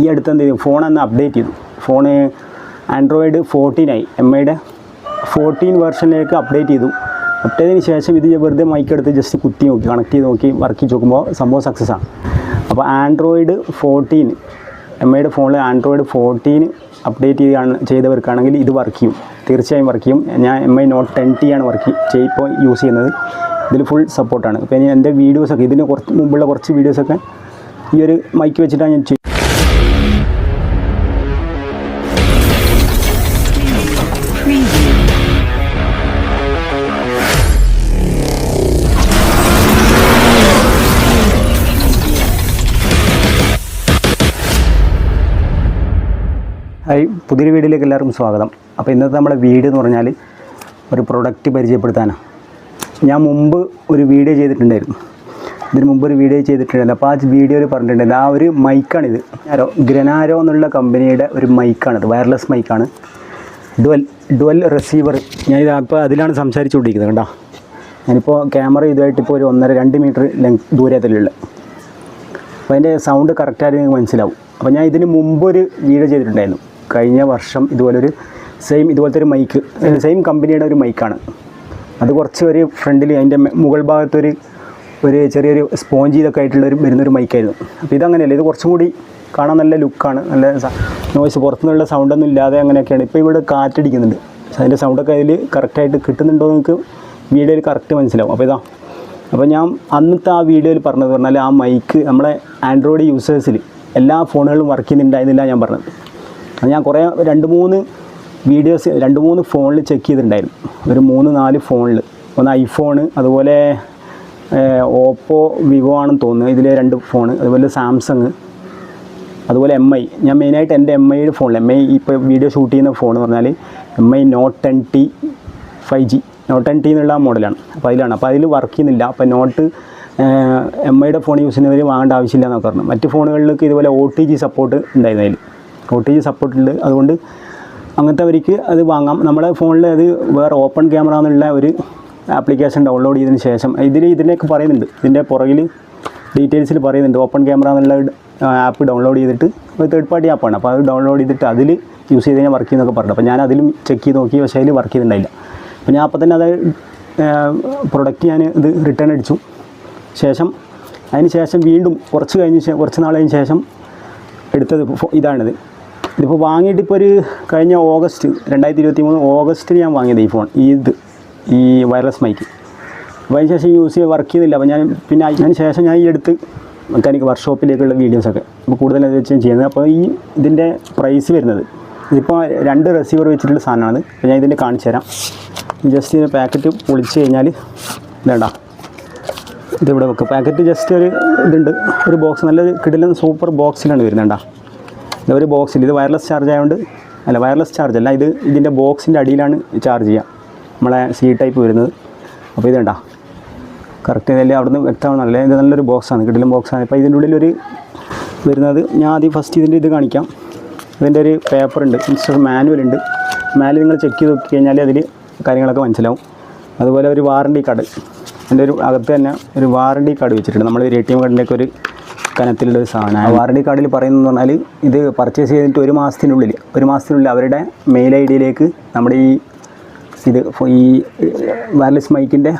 ഈ അടുത്ത് എന്ത് ചെയ്തു ഫോൺ അന്ന് അപ്ഡേറ്റ് ചെയ്തു ഫോണ് ആൻഡ്രോയിഡ് ഫോർട്ടീനായി എം ഐയുടെ ഫോർട്ടീൻ വേർഷനിലേക്ക് അപ്ഡേറ്റ് ചെയ്തു. അപ്ഡേറ്റിന് ശേഷം ഇത് വെറുതെ മൈക്ക് എടുത്ത് ജസ്റ്റ് കുത്തി നോക്കി കണക്ട് ചെയ്ത് നോക്കി വർക്ക് ചെയ്ത് നോക്കുമ്പോൾ സംഭവം സക്സസ് ആണ്. അപ്പോൾ ആൻഡ്രോയിഡ് ഫോർട്ടീൻ എം ഐയുടെ ഫോണിൽ ആൻഡ്രോയിഡ് ഫോർട്ടീൻ അപ്ഡേറ്റ് ചെയ്താണ് ചെയ്തവർക്കാണെങ്കിൽ ഇത് വർക്ക് ചെയ്യും. തീർച്ചയായും വർക്ക് ചെയ്യും. ഞാൻ M I note ten T ആണ് വർക്ക് ചെയ് ഇപ്പോൾ യൂസ് ചെയ്യുന്നത്. ഇതിൽ ഫുൾ സപ്പോർട്ടാണ് ഇപ്പോൾ ഇനി എന്റെ വീഡിയോസൊക്കെ ഇതിന് കുറച്ച് മുമ്പുള്ള കുറച്ച് വീഡിയോസൊക്കെ ഈ ഒരു മൈക്ക് വെച്ചിട്ടാണ് ഞാൻ ചെയ്യും പുതിയൊരു വീഡിയോയിലേക്ക് എല്ലാവർക്കും സ്വാഗതം. അപ്പോൾ ഇന്നത്തെ നമ്മുടെ വീഡിയോ എന്ന് പറഞ്ഞാൽ ഒരു പ്രൊഡക്റ്റ് പരിചയപ്പെടുത്താനാണ്. ഞാൻ മുമ്പ് ഒരു വീഡിയോ ചെയ്തിട്ടുണ്ടായിരുന്നു. ഇതിന് മുമ്പ് ഒരു വീഡിയോ ചെയ്തിട്ടുണ്ടായിരുന്നു. അപ്പോൾ ആ വീഡിയോയിൽ പറഞ്ഞിട്ടുണ്ടായിരുന്നു. ആ ഒരു മൈക്കാണിത്. ഗ്രനാരോ ഗ്രനാരോ എന്നുള്ള കമ്പനിയുടെ ഒരു മൈക്കാണിത്. വയർലെസ് മൈക്കാണ്. ഡുവൽ ഡുവൽ റിസീവർ ഞാനിത് ഇപ്പോൾ അതിലാണ് സംസാരിച്ചുകൊണ്ടിരിക്കുന്നത് കേട്ടോ ഞാനിപ്പോൾ ക്യാമറ ഇതുമായിട്ട് ഇപ്പോൾ ഒരു ഒന്നര രണ്ട് മീറ്റർ ലെങ് ദൂരത്തിലുള്ള. അപ്പോൾ അതിന്റെ സൗണ്ട് കറക്റ്റായിട്ട് നിങ്ങൾക്ക് മനസ്സിലാവും. അപ്പോൾ ഞാൻ ഇതിന് ഒരു വീഡിയോ ചെയ്തിട്ടുണ്ടായിരുന്നു. കഴിഞ്ഞ വർഷം ഇതുപോലൊരു സെയിം ഇതുപോലത്തെ ഒരു മൈക്ക് സെയിം കമ്പനിയുടെ ഒരു മൈക്കാണ് അത് കുറച്ച് ഒരു ഫ്രണ്ടിൽ അതിന്റെ മുകൾ ഭാഗത്തൊരു ഒരു ചെറിയൊരു സ്പോഞ്ച് ഇതൊക്കെ ആയിട്ടുള്ള ഒരു വരുന്നൊരു മൈക്കായിരുന്നു അപ്പോൾ ഇതങ്ങനെയല്ല ഇത് കുറച്ചും കൂടി കാണാൻ നല്ല ലുക്കാണ് നല്ല നോയ്സ് പുറത്തുനിന്നുള്ള സൗണ്ടൊന്നും ഇല്ലാതെ അങ്ങനെയൊക്കെയാണ്. ഇപ്പോൾ ഇവിടെ കാറ്റടിക്കുന്നുണ്ട് അതിന്റെ സൗണ്ടൊക്കെ അതിൽ കറക്റ്റായിട്ട് കിട്ടുന്നുണ്ടോ എന്ന് നിങ്ങൾക്ക് വീഡിയോയിൽ കറക്റ്റ് മനസ്സിലാവും. അപ്പോൾ ഇതാ അപ്പോൾ ഞാൻ അന്നത്തെ ആ വീഡിയോയിൽ പറഞ്ഞത് പറഞ്ഞാൽ ആ മൈക്ക് നമ്മളെ ആൻഡ്രോയിഡ് യൂസേഴ്സിൽ എല്ലാ ഫോണുകളും വർക്ക് ചെയ്യുന്നുണ്ടായിരുന്നില്ല ഞാൻ പറഞ്ഞത്. ഞാൻ കുറേ രണ്ട് മൂന്ന് വീഡിയോസ് രണ്ട് മൂന്ന് ഫോണിൽ ചെക്ക് ചെയ്തിട്ടുണ്ടായിരുന്നു. ഒരു മൂന്ന് നാല് ഫോണിൽ ഒന്ന് ഐഫോണ് അതുപോലെ ഓപ്പോ വിവോ ആണെന്ന് തോന്നുന്നു. ഇതിലെ രണ്ട് ഫോണ്. അതുപോലെ സാംസങ് അതുപോലെ എം ഐ ഞാൻ മെയിനായിട്ട് എന്റെ എം ഐയുടെ ഫോണിൽ എം ഐ ഇപ്പോൾ വീഡിയോ ഷൂട്ട് ചെയ്യുന്ന ഫോൺ എന്ന് പറഞ്ഞാൽ M I note ten T five G note ten T എന്നുള്ള മോഡലാണ്. അപ്പോൾ അതിലാണ്. അപ്പോൾ അതിൽ വർക്ക് ചെയ്യുന്നില്ല. അപ്പോൾ നോട്ട് എം ഐയുടെ ഫോൺ യൂസ് ചെയ്യുന്നവർ വാങ്ങേണ്ട ആവശ്യമില്ല എന്നൊക്കെ പറഞ്ഞു മറ്റ് ഫോണുകളിലൊക്കെ ഇതുപോലെ ഒ ടി ജി സപ്പോർട്ട് ഉണ്ടായിരുന്നു അതിൽ ഒ ടി ജി സപ്പോർട്ട് ഉണ്ട്. അതുകൊണ്ട് അങ്ങനത്തെവർക്ക് അത് വാങ്ങാം. നമ്മുടെ ഫോണിൽ അത് വേറെ ഓപ്പൺ ക്യാമറ എന്നുള്ള ഒരു ആപ്ലിക്കേഷൻ ഡൗൺലോഡ് ചെയ്തതിന് ശേഷം ഇതിൽ ഇതിനൊക്കെ പറയുന്നുണ്ട്. ഇതിന്റെ പുറകിൽ ഡീറ്റെയിൽസിൽ പറയുന്നുണ്ട്. ഓപ്പൺ ക്യാമറ എന്നുള്ള ആപ്പ് ഡൗൺലോഡ് ചെയ്തിട്ട് ഒരു തേർഡ് പാർട്ടി ആപ്പാണ് അപ്പോൾ അത് ഡൗൺലോഡ് ചെയ്തിട്ട് അതിൽ യൂസ് ചെയ്ത് കഴിഞ്ഞാൽ വർക്ക് ചെയ്യുന്നൊക്കെ പറഞ്ഞു അപ്പോൾ ഞാൻ അതിലും ചെക്ക് ചെയ്ത് നോക്കി പക്ഷേ അതിൽ വർക്ക് ചെയ്തിട്ടുണ്ടായില്ല. അപ്പോൾ ഞാൻ അപ്പോൾ തന്നെ അത് പ്രൊഡക്റ്റ് ഞാൻ ഇത് റിട്ടേൺ അടിച്ചു. ശേഷം അതിന് ശേഷം വീണ്ടും കുറച്ച് കഴിഞ്ഞ് കുറച്ച് കഴിഞ്ഞ ശേഷം എടുത്തത് ഇതാണിത്. ഇതിപ്പോൾ വാങ്ങിയിട്ട് ഇപ്പോൾ ഒരു കഴിഞ്ഞ ഓഗസ്റ്റ് രണ്ടായിരത്തി ഇരുപത്തി മൂന്ന് ഓഗസ്റ്റിൽ ഞാൻ വാങ്ങിയത് ഈ ഫോൺ ഈ ഇത് ഈ വയർലെസ് മൈക്ക് അപ്പോൾ അതിന് ശേഷം യൂസ് ചെയ്ത് വർക്ക് ചെയ്തില്ല. അപ്പോൾ ഞാൻ പിന്നെ അതിന് ശേഷം ഞാൻ ഈ എടുത്ത് മെക്കാനിക് വർക്ക്ഷോപ്പിലേക്കുള്ള വീഡിയോസൊക്കെ അപ്പോൾ കൂടുതൽ അത് വെച്ച് ചെയ്യുന്നത്. അപ്പോൾ ഈ ഇതിന്റെ പ്രൈസ് വരുന്നത് ഇതിപ്പോൾ രണ്ട് റെസീവർ വെച്ചിട്ടുള്ള സാധനമാണ്. അപ്പോൾ ഞാൻ ഇതിന്റെ കാണിച്ചു തരാം. ജസ്റ്റ് ഇതിന്റെ പാക്കറ്റ് പൊളിച്ച് കഴിഞ്ഞാൽ വേണ്ട ഇതിവിടെ വെക്കുക പാക്കറ്റ് ജസ്റ്റ് ഒരു ഇതുണ്ട്. ഒരു ബോക്സ് നല്ലൊരു കിടിലൻ സൂപ്പർ ബോക്സിലാണ് വരുന്നുണ്ടാ ഒരു ബോക്സിൽ ഇത് വയർലെസ് ചാർജ് ആയതുകൊണ്ട് അല്ല വയർലെസ് ചാർജ് അല്ല. ഇത് ഇതിന്റെ ബോക്സിന്റെ അടിയിലാണ് ചാർജ് ചെയ്യുക നമ്മളെ സി ടൈപ്പ് വരുന്നത്. അപ്പോൾ ഇത് വേണ്ട കറക്റ്റ് ഇതല്ലേ അവിടുന്ന് വ്യക്തമാണല്ലേ ഇത് നല്ലൊരു ബോക്സാണ് കിട്ടിലും ബോക്സാണ് ഇപ്പോൾ ഇതിന്റെ ഉള്ളിലൊരു വരുന്നത് ഞാൻ ആദ്യം ഫസ്റ്റ് ഇതിന്റെ ഇത് കാണിക്കാം. ഇതിന്റെ ഒരു പേപ്പർ ഉണ്ട്. ഇൻസ്റ്റർ മാനുവൽ ഉണ്ട്. മാനുവൽ നിങ്ങൾ ചെക്ക് ചെയ്ത് നോക്കി കഴിഞ്ഞാൽ അതിൽ കാര്യങ്ങളൊക്കെ മനസ്സിലാവും. അതുപോലെ ഒരു വാറണ്ടി കാർഡ് അതിന്റെ ഒരു അകത്ത് തന്നെ ഒരു വാറണ്ടി കാർഡ് വെച്ചിട്ടുണ്ട്. നമ്മൾ ഒരു എ ടി എം കാർഡിന്റെയൊക്കെ ഒരു കനത്തിലുള്ള ഒരു സാധനമാണ് വാറണ്ടി കാർഡിൽ പറയുന്നത് പറഞ്ഞാൽ ഇത് പർച്ചേസ് ചെയ്തിട്ട് ഒരു മാസത്തിനുള്ളിൽ ഒരു മാസത്തിനുള്ളിൽ അവരുടെ മെയിൽ ഐ ഡിയിലേക്ക് നമ്മുടെ ഈ ഇത് ഈ wireless മൈക്കിന്റെ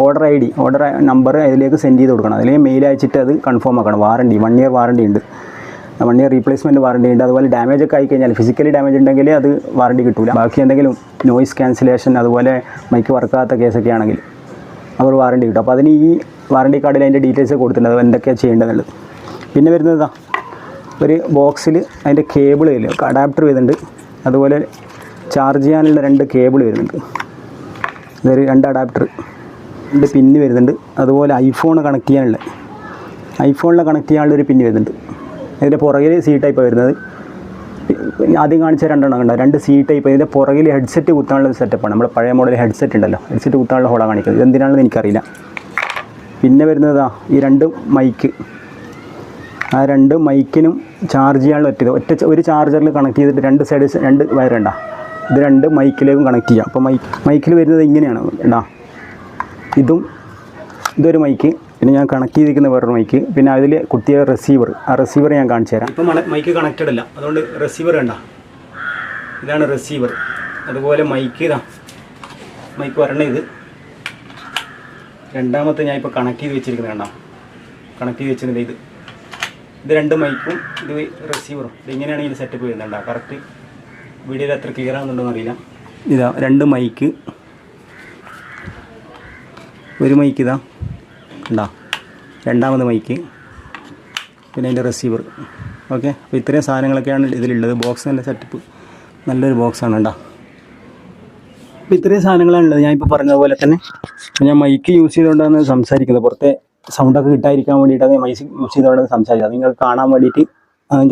order I D order number അതിലേക്ക് സെൻഡ് ചെയ്ത് കൊടുക്കണം. അതിലേക്ക് മെയിൽ അയച്ചിട്ട് അത് കൺഫേം ആക്കണം. വാറണ്ടി വൺ ഇയർ വാറണ്ടി ഉണ്ട്. വൺ ഇയർ റീപ്ലേസ്മെന്റ് വാറണ്ടി ഉണ്ട്. അതുപോലെ ഡാമേജ് ഒക്കെ ആയി കഴിഞ്ഞാൽ ഫിസിക്കലി ഡാമേജ് ഉണ്ടെങ്കിൽ അത് വാറണ്ടി കിട്ടില്ല ബാക്കി എന്തെങ്കിലും നോയിസ് ക്യാൻസലേഷൻ അതുപോലെ മൈക്ക് വർക്കാത്ത കേസൊക്കെ ആണെങ്കിൽ അവർ വാറണ്ടി കിട്ടും. അപ്പോൾ അതിന് ഈ വാറണ്ടി കാർഡിൽ അതിന്റെ ഡീറ്റെയിൽസ് കൊടുത്തിട്ടുണ്ട്. അത് എന്തൊക്കെയാണ് ചെയ്യേണ്ടതെന്നുള്ളത്. പിന്നെ വരുന്നത് ഒരു ബോക്സിൽ അതിന്റെ കേബിൾ അഡാപ്റ്റർ വരുന്നുണ്ട്. അതുപോലെ ചാർജ് ചെയ്യാനുള്ള രണ്ട് കേബിൾ വരുന്നുണ്ട്. ഇതൊരു രണ്ട് അഡാപ്റ്റർ രണ്ട് പിന്ന് വരുന്നുണ്ട്. അതുപോലെ ഐഫോൺ കണക്ട് ചെയ്യാനുള്ള ഐഫോണിൽ കണക്ട് ചെയ്യാനുള്ള ഒരു പിന്ന് വരുന്നുണ്ട്. അതിന്റെ പുറകിൽ സി ടൈപ്പ് വരുന്നത്. ആദ്യം കാണിച്ച രണ്ടെണ്ണം കണ്ടോ? രണ്ട് സി ടൈപ്പ് ഇതിന്റെ പുറകിൽ ഹെഡ്സെറ്റ് കുത്താനുള്ള സെറ്റപ്പാണ് നമ്മുടെ പഴയ മോഡൽ ഹെഡ്സെറ്റ് ഉണ്ടല്ലോ. ഹെഡ്സെറ്റ് കുത്താനുള്ള ഹോളാണ് കാണിക്കുന്നത്. ഇതെന്തിനാണെന്ന് എനിക്കറിയില്ല. പിന്നെ വരുന്നതാ ഈ രണ്ട് മൈക്ക് ആ രണ്ട് മൈക്കിനും ചാർജ് ചെയ്യാനുള്ള ഒറ്റ ഒറ്റ ഒരു ചാർജറിൽ കണക്ട് ചെയ്തിട്ട് രണ്ട് സൈഡ് രണ്ട് വയറുണ്ട ഇത് രണ്ട് മൈക്കിലേക്കും കണക്ട് ചെയ്യാം. അപ്പോൾ മൈക്ക് മൈക്കിൽ വരുന്നത് ഇങ്ങനെയാണ് ഉണ്ടാ ഇതും ഇതൊരു മൈക്ക് പിന്നെ ഞാൻ കണക്ട് ചെയ്തിരിക്കുന്ന വേറൊരു മൈക്ക് പിന്നെ അതിൽ കുത്തിയ റിസീവർ ആ റിസീവർ ഞാൻ കാണിച്ചു തരാം. ഇപ്പം മൈക്ക് കണക്റ്റഡ് അല്ല. അതുകൊണ്ട് റിസീവർ വേണ്ട ഇതാണ് റിസീവർ അതുപോലെ മൈക്ക് ഇതാ. മൈക്ക് വരണ ഇത്. രണ്ടാമത്തെ ഞാൻ ഇപ്പോൾ കണക്ട് ചെയ്ത് വെച്ചിരിക്കുന്നത് കണ്ടോ. കണക്ട് ചെയ്ത് വെച്ചിരുന്നത് ഇത്. ഇത് രണ്ട് മൈക്കും ഇത് റിസീവറും ഇത് ഇങ്ങനെയാണ് ഇതിന്റെ സെറ്റപ്പ് വരുന്നുണ്ട് കറക്റ്റ് വീഡിയോയിൽ എത്ര ക്ലിയർ ആകുന്നുണ്ടോ അറിയില്ല. ഇതാ രണ്ട് മൈക്ക് ഒരു മൈക്ക് ഇതാ. ഉണ്ടാ രണ്ടാമത് മൈക്ക് പിന്നെ അതിന്റെ റിസീവർ ഓക്കെ അപ്പോൾ ഇത്രയും സാധനങ്ങളൊക്കെയാണ് ഇതിലുള്ളത്. ബോക്സ് തന്നെ സെറ്റപ്പ് നല്ലൊരു ബോക്സാണ് ഉണ്ടാ അപ്പോൾ ഇത്രയും സാധനങ്ങളാണ് ഉള്ളത്. ഞാൻ ഇപ്പോൾ പറഞ്ഞ തന്നെ ഞാൻ മൈക്ക് യൂസ് ചെയ്തുകൊണ്ടാണ് സംസാരിക്കുന്നത്. പുറത്തെ സൗണ്ടൊക്കെ കിട്ടാതിരിക്കാൻ വേണ്ടിയിട്ടാണ് മൈക്ക് യൂസ് ചെയ്തുകൊണ്ടാണ് സംസാരിച്ചത്. നിങ്ങൾ കാണാൻ വേണ്ടിയിട്ട്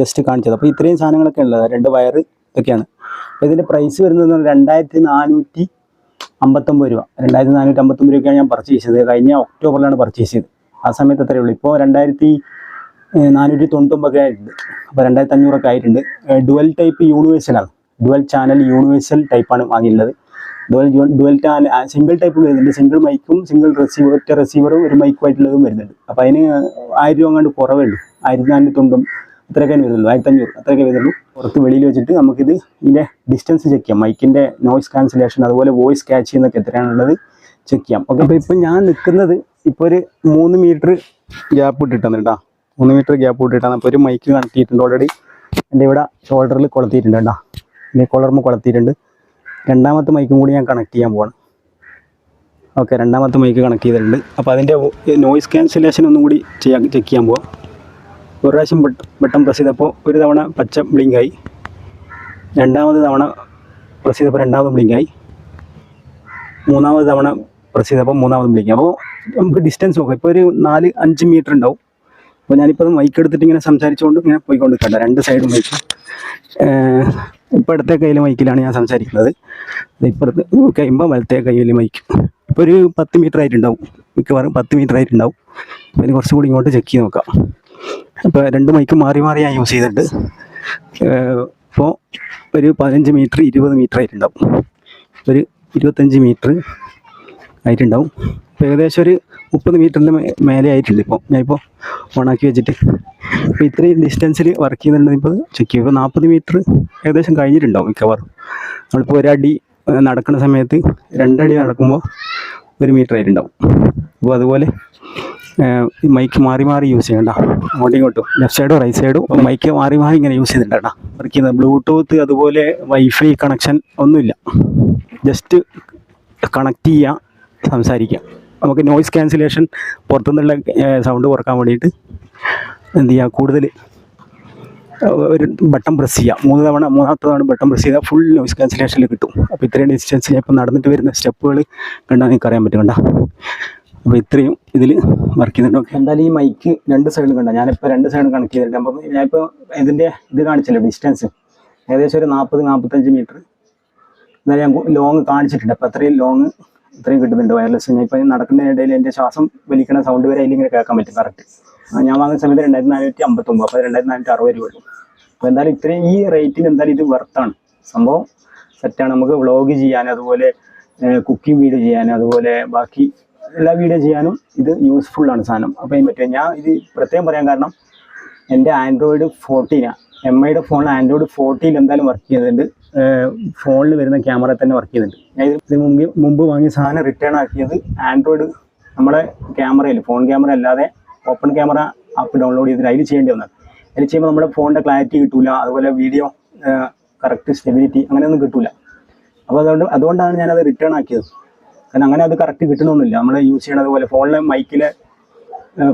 ജസ്റ്റ് കാണിച്ചത്. അപ്പോൾ ഇത്രയും സാധനങ്ങളൊക്കെ ഉള്ളത് രണ്ട് വയർ ഇതൊക്കെയാണ്. അപ്പോൾ ഇതിന്റെ പ്രൈസ് വരുന്നത് രണ്ടായിരത്തി നാനൂറ്റി അമ്പത്തൊമ്പത് രൂപ. രണ്ടായിരത്തി നാനൂറ്റി അമ്പത്തൊമ്പത് രൂപയ്ക്കാണ് ഞാൻ പർച്ചേസ് ചെയ്തത്. കഴിഞ്ഞ ഒക്ടോബറിലാണ് പർച്ചേസ് ചെയ്തത്. ആ സമയത്ത് അത്രയേ ഉള്ളൂ. ഇപ്പോൾ രണ്ടായിരത്തി നാനൂറ്റി തൊണ്ണൂറ്റൊമ്പതൊക്കെ ആയിട്ടുണ്ട്. അപ്പോൾ രണ്ടായിരത്തി അഞ്ഞൂറൊക്കെ ആയിട്ടുണ്ട്. ഡുവൽ ടൈപ്പ് യൂണിവേഴ്സലാണ് ഡുവൽ ചാനൽ യൂണിവേഴ്സൽ ടൈപ്പാണ് വാങ്ങിയുള്ളത് dual dual channel single type വരുന്നുണ്ട്. സിംഗിൾ മൈക്കും സിംഗിൾ റിസീവർ ഒറ്റ റിസീവറും ഒരു മൈക്കുമായിട്ടുള്ളതും വരുന്നുണ്ട്. അപ്പോൾ അതിന് ആയിരം അങ്ങാണ്ട് കുറവേ ഉള്ളൂ. ആയിരത്തി നാനൂറ്റി തൊണ്ടും അത്രയൊക്കെ വരുന്നുള്ളൂ. ആയിരത്തി അഞ്ഞൂറ് അത്രയൊക്കെ വരുന്നുള്ളൂ. പുറത്ത് വെളിയിൽ വെച്ചിട്ട് നമുക്കിത് ഇതിന്റെ ഡിസ്റ്റൻസ് ചെക്ക് ചെയ്യാം. മൈക്കിന്റെ നോയ്സ് കാൻസലേഷൻ അതുപോലെ വോയിസ് ക്യാച്ച് ചെയ്യുന്നൊക്കെ എത്രയാണുള്ളത് ചെക്ക് ചെയ്യാം. ഓക്കെ അപ്പോൾ ഇപ്പം ഞാൻ നിൽക്കുന്നത് ഇപ്പോൾ ഒരു മൂന്ന് മീറ്റർ ഗ്യാപ്പ് ഇട്ടിട്ടാണ് കേട്ടോ. മൂന്ന് മീറ്റർ ഗ്യാപ്പ് ഇട്ടിട്ടാണ് അപ്പോൾ ഒരു മൈക്ക് കണക്ട് ചെയ്തിട്ടുണ്ട് ഓൾറെഡി എന്റെ ഇവിടെ ഷോൾഡറിൽ കൊളത്തിയിട്ടുണ്ട് കേട്ടോ. എന്റെ കൊളർമ്മ കൊളത്തിയിട്ടുണ്ട്. രണ്ടാമത്തെ മൈക്കും കൂടി ഞാൻ കണക്ട് ചെയ്യാൻ പോവാണ്. ഓക്കെ രണ്ടാമത്തെ മൈക്ക് കണക്ട് ചെയ്തിട്ടുണ്ട്. അപ്പോൾ അതിന്റെ നോയിസ് ക്യാൻസലേഷൻ ഒന്നും കൂടി ചെയ്യാൻ ചെക്ക് ചെയ്യാൻ പോവാം. ഒരു പ്രാവശ്യം ബട്ടൺ പ്രസ് ചെയ്തപ്പോൾ ഒരു തവണ പച്ച ബ്ലിങ്കായി രണ്ടാമത് തവണ പ്രസ് ചെയ്തപ്പോൾ രണ്ടാമത് ബ്ലിങ്കായി മൂന്നാമത് തവണ പ്രസ് ചെയ്തപ്പോൾ മൂന്നാമത് ബ്ലിങ്ക് അപ്പോൾ നമുക്ക് ഡിസ്റ്റൻസ് നോക്കാം. ഇപ്പോൾ ഒരു നാല് അഞ്ച് മീറ്റർ ഉണ്ടാവും. അപ്പോൾ ഞാനിപ്പോൾ മൈക്ക് എടുത്തിട്ട് ഇങ്ങനെ സംസാരിച്ചുകൊണ്ട് ഇങ്ങനെ പോയിക്കൊണ്ട് കണ്ട രണ്ട് സൈഡും മൈക്ക് ഇപ്പോഴത്തെ കയ്യിലെ മൈക്കിലാണ് ഞാൻ സംസാരിക്കുന്നത്. ഇപ്പുറത്ത് കഴിയുമ്പോൾ വലത്തെ കയ്യിലെ മൈക്ക് ഇപ്പോൾ ഒരു പത്ത് മീറ്റർ ആയിട്ടുണ്ടാവും. മിക്കവാറും പത്ത് മീറ്റർ ആയിട്ടുണ്ടാവും. അതിന് കുറച്ചും കൂടി ഇങ്ങോട്ട് ചെക്ക് ചെയ്ത് നോക്കാം. അപ്പോൾ രണ്ട് മൈക്ക് മാറി മാറി ഞാൻ യൂസ് ചെയ്തിട്ടുണ്ട്. ഇപ്പോൾ ഒരു പതിനഞ്ച് മീറ്റർ ഇരുപത് മീറ്റർ ആയിട്ടുണ്ടാവും. ഒരു ഇരുപത്തഞ്ച് മീറ്റർ ആയിട്ടുണ്ടാവും. ഇപ്പോൾ ഏകദേശം ഒരു മുപ്പത് മീറ്ററിന്റെ മേലെ ആയിട്ടുണ്ട് ഇപ്പോൾ ഞാനിപ്പോൾ ഓണാക്കി വെച്ചിട്ട്. ഇപ്പോൾ ഇത്രയും ഡിസ്റ്റൻസിൽ വർക്ക് ചെയ്യുന്നുണ്ടെങ്കിൽ ഇപ്പോൾ ചെക്ക് ചെയ്യും. ഇപ്പോൾ നാൽപ്പത് മീറ്റർ ഏകദേശം കഴിഞ്ഞിട്ടുണ്ടാവും മിക്കവാറും? നമ്മളിപ്പോൾ ഒരടി നടക്കുന്ന സമയത്ത് രണ്ടടി നടക്കുമ്പോൾ ഒരു മീറ്റർ ആയിട്ടുണ്ടാവും. അപ്പോൾ അതുപോലെ ഈ മൈക്ക് മാറി മാറി യൂസ് ചെയ്യണ്ട. അങ്ങോട്ടും ഇങ്ങോട്ടും. ലെഫ്റ്റ് സൈഡോ റൈറ്റ് സൈഡോ മൈക്ക് മാറി മാറി ഇങ്ങനെ യൂസ് ചെയ്തിട്ടുണ്ടാ വർക്ക് ചെയ്യുന്നത് ബ്ലൂടൂത്ത് അതുപോലെ വൈഫൈ കണക്ഷൻ ഒന്നുമില്ല. ജസ്റ്റ് കണക്ട് ചെയ്യുക സംസാരിക്കുക നമുക്ക് നോയിസ് ക്യാൻസലേഷൻ പുറത്തുനിന്നുള്ള സൗണ്ട് കുറയ്ക്കാൻ വേണ്ടിയിട്ട് എന്ത് ചെയ്യുക കൂടുതൽ ഒരു ബട്ടൺ പ്രസ് ചെയ്യുക മൂന്ന് തവണ മൂന്നാമത്തെ തവണ ബട്ടൺ പ്രസ് ചെയ്താൽ ഫുൾ നോയിസ് ക്യാൻസലേഷനിൽ കിട്ടും. അപ്പോൾ ഇത്രയും ഡിസ്റ്റൻസ് ഞാൻ നടന്നിട്ട് വരുന്ന സ്റ്റെപ്പുകൾ കണ്ടാൽ നിങ്ങൾക്ക് അറിയാൻ പറ്റും കണ്ട. അപ്പോൾ ഇത്രയും ഇതിൽ വർക്ക് ചെയ്തിട്ടുണ്ട്. എന്തായാലും ഈ മൈക്ക് രണ്ട് സൈഡിലും കണ്ട. ഞാനിപ്പോൾ രണ്ട് സൈഡും കണക്ട് ചെയ്തിട്ടുണ്ട്. അപ്പം ഞാനിപ്പോൾ ഇതിന്റെ ഇത് കാണിച്ചല്ലോ ഡിസ്റ്റൻസ് ഏകദേശം ഒരു നാൽപ്പത് നാൽപ്പത്തഞ്ച് മീറ്റർ എന്നാലും ഞാൻ ലോങ് കാണിച്ചിട്ടുണ്ട്. അപ്പോൾ അത്രയും ലോങ് ഇത്രയും കിട്ടുന്നുണ്ട് വയർലെസ് ഞാൻ നടക്കുന്ന നടക്കുന്നതിനിടയിൽ എന്റെ ശ്വാസം വലിക്കുന്ന സൗണ്ട് വരെ അതിലിങ്ങനെ കേൾക്കാൻ പറ്റും കറക്റ്റ് ഞാൻ വാങ്ങുന്ന സമയത്ത് രണ്ടായിരത്തി നാനൂറ്റി അമ്പത്തൊമ്പത് അപ്പോൾ രണ്ടായിരത്തി നാനൂറ്റി അറുപത് രൂപ അപ്പോൾ എന്തായാലും ഇത്രയും ഈ റേറ്റിന് എന്തായാലും ഇത് വെർത്താണ് സംഭവം സെറ്റാണ് നമുക്ക് വ്ളോഗ് ചെയ്യാൻ അതുപോലെ കുക്കിംഗ് വീഡിയോ ചെയ്യാൻ അതുപോലെ ബാക്കി എല്ലാ വീഡിയോ ചെയ്യാനും ഇത് യൂസ്ഫുള്ളാണ് സാധനം. അപ്പോൾ പറ്റുക ഞാൻ ഇത് പ്രത്യേകം പറയാൻ കാരണം എന്റെ ആൻഡ്രോയിഡ് ഫോർട്ടീനാണ് എം ഐയുടെ ഫോണിൽ ആൻഡ്രോയിഡ് ഫോർട്ടിയിൽ എന്തായാലും വർക്ക് ചെയ്യുന്നുണ്ട്. ഫോണിൽ വരുന്ന ക്യാമറ തന്നെ വർക്ക് ചെയ്യുന്നുണ്ട്. ഇതിന് മുമ്പ് മുമ്പ് വാങ്ങിയ സാധനം റിട്ടേൺ ആക്കിയത് ആൻഡ്രോയിഡ് നമ്മുടെ ക്യാമറയിൽ ഫോൺ ക്യാമറ അല്ലാതെ ഓപ്പൺ ക്യാമറ ആപ്പ് ഡൗൺലോഡ് ചെയ്തിട്ട് അതിൽ ചെയ്യേണ്ടി വന്നത്. അതിൽ ചെയ്യുമ്പോൾ നമ്മുടെ ഫോണിന്റെ ക്ലാരിറ്റി കിട്ടൂല. അതുപോലെ വീഡിയോ കറക്റ്റ് സ്റ്റെബിലിറ്റി അങ്ങനെയൊന്നും കിട്ടൂല. അപ്പോൾ അതുകൊണ്ട് അതുകൊണ്ടാണ് ഞാനത് റിട്ടേൺ ആക്കിയത്. കാരണം അങ്ങനെ അത് കറക്റ്റ് കിട്ടണമെന്നില്ല നമ്മൾ യൂസ് ചെയ്യണത് പോലെ ഫോണിലെ മൈക്കിലെ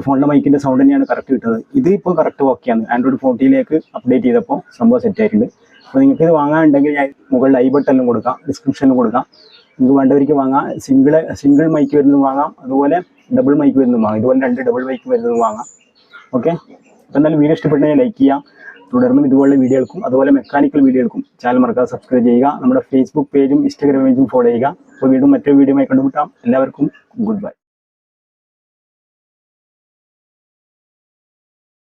ഫോണിലെ മൈക്കിന്റെ സൗണ്ട് തന്നെയാണ് കറക്റ്റ് കിട്ടുന്നത്. ഇത് ഇപ്പോൾ കറക്റ്റ് ഓക്കെയാണ് ആൻഡ്രോയിഡ് ഫോർട്ടിയിലേക്ക് അപ്ഡേറ്റ് ചെയ്തപ്പോൾ സംഭവം സെറ്റ് ആയിട്ടുണ്ട്. അപ്പോൾ നിങ്ങൾക്ക് ഇത് വാങ്ങാനുണ്ടെങ്കിൽ ഞാൻ മുകളിൽ ഐ ബട്ടണിലും കൊടുക്കാം ഡിസ്ക്രിപ്ഷനിലും കൊടുക്കാം. നിങ്ങൾക്ക് വേണ്ടവർക്ക് വാങ്ങാം. സിംഗിൾ സിംഗിൾ മൈക്ക് വരുന്നതും വാങ്ങാം. അതുപോലെ ഡബിൾ മൈക്ക് വരുന്നതും വാങ്ങാം. ഇതുപോലെ രണ്ട് ഡബിൾ മൈക്ക് വരുന്നതും വാങ്ങാം. ഓക്കെ അപ്പോൾ എന്തായാലും വീഡിയോ ഇഷ്ടപ്പെട്ടെങ്കിൽ ലൈക്ക് ചെയ്യാം. തുടർന്നും ഇതുപോലുള്ള വീഡിയോകൾക്കും അതുപോലെ മെക്കാനിക്കൽ വീഡിയോകൾക്കും ചാനൽ മറക്കാതെ സബ്സ്ക്രൈബ് ചെയ്യുക. നമ്മുടെ ഫേസ്ബുക്ക് പേജും ഇൻസ്റ്റാഗ്രാം പേജും ഫോളോ ചെയ്യുക. അപ്പോൾ വീണ്ടും മറ്റൊരു വീഡിയോ ആയി കണ്ടുമുട്ടാം. എല്ലാവർക്കും ഗുഡ് ബൈ